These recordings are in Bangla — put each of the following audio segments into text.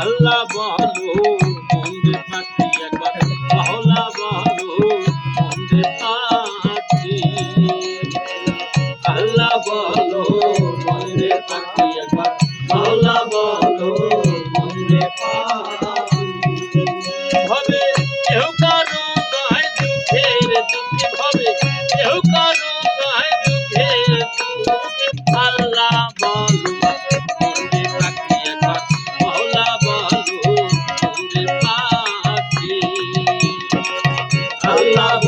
আল্লাহ বলো। Love.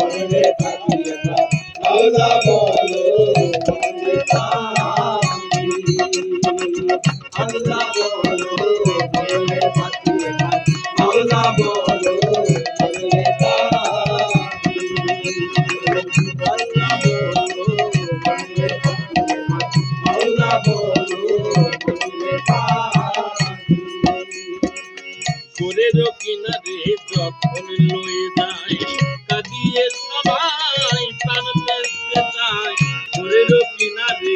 ভোরের কিনারে যখন লয়ে যায় কাঁদিয়ে সবাই প্রাণ পেতে যায় ভোরের কিনারে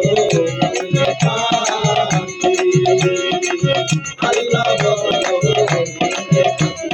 Yeah.